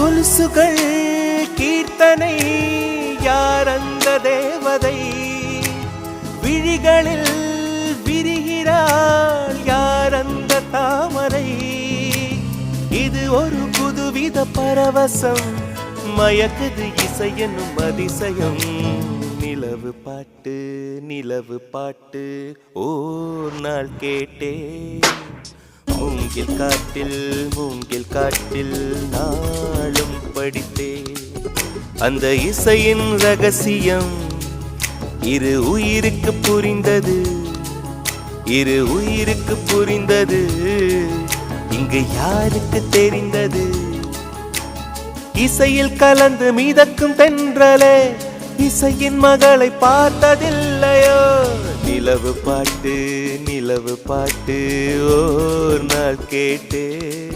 கொலுசுகள் கீர்த்தனை யார் அந்த தேவதை? விழிகளில் விரிகிறாள் யார் அந்த தாமரை? இது ஒரு புதுவித பரவசம் மயக்குது இசையனும் அதிசயம். நிலவு பாட்டு நிலவு பாட்டு ஓர் நாள் கேட்டேன் மூங்கில் காட்டில் மூங்கில் காட்டில் நாளும் படித்தேன். அந்த இசையின் ரகசியம் இரு உயிருக்கு புரிந்தது. இரு உயிருக்கு புரிந்தது. இங்கு யாருக்கு தெரிந்தது? இசையில் கலந்து மீதக்கும் தென்றலே இசையின் மகளை பார்த்ததில்லையோ? நிலவு பாட்டு நிலவு பாட்டு ஓ ஒரு நாள் கேட்டேன்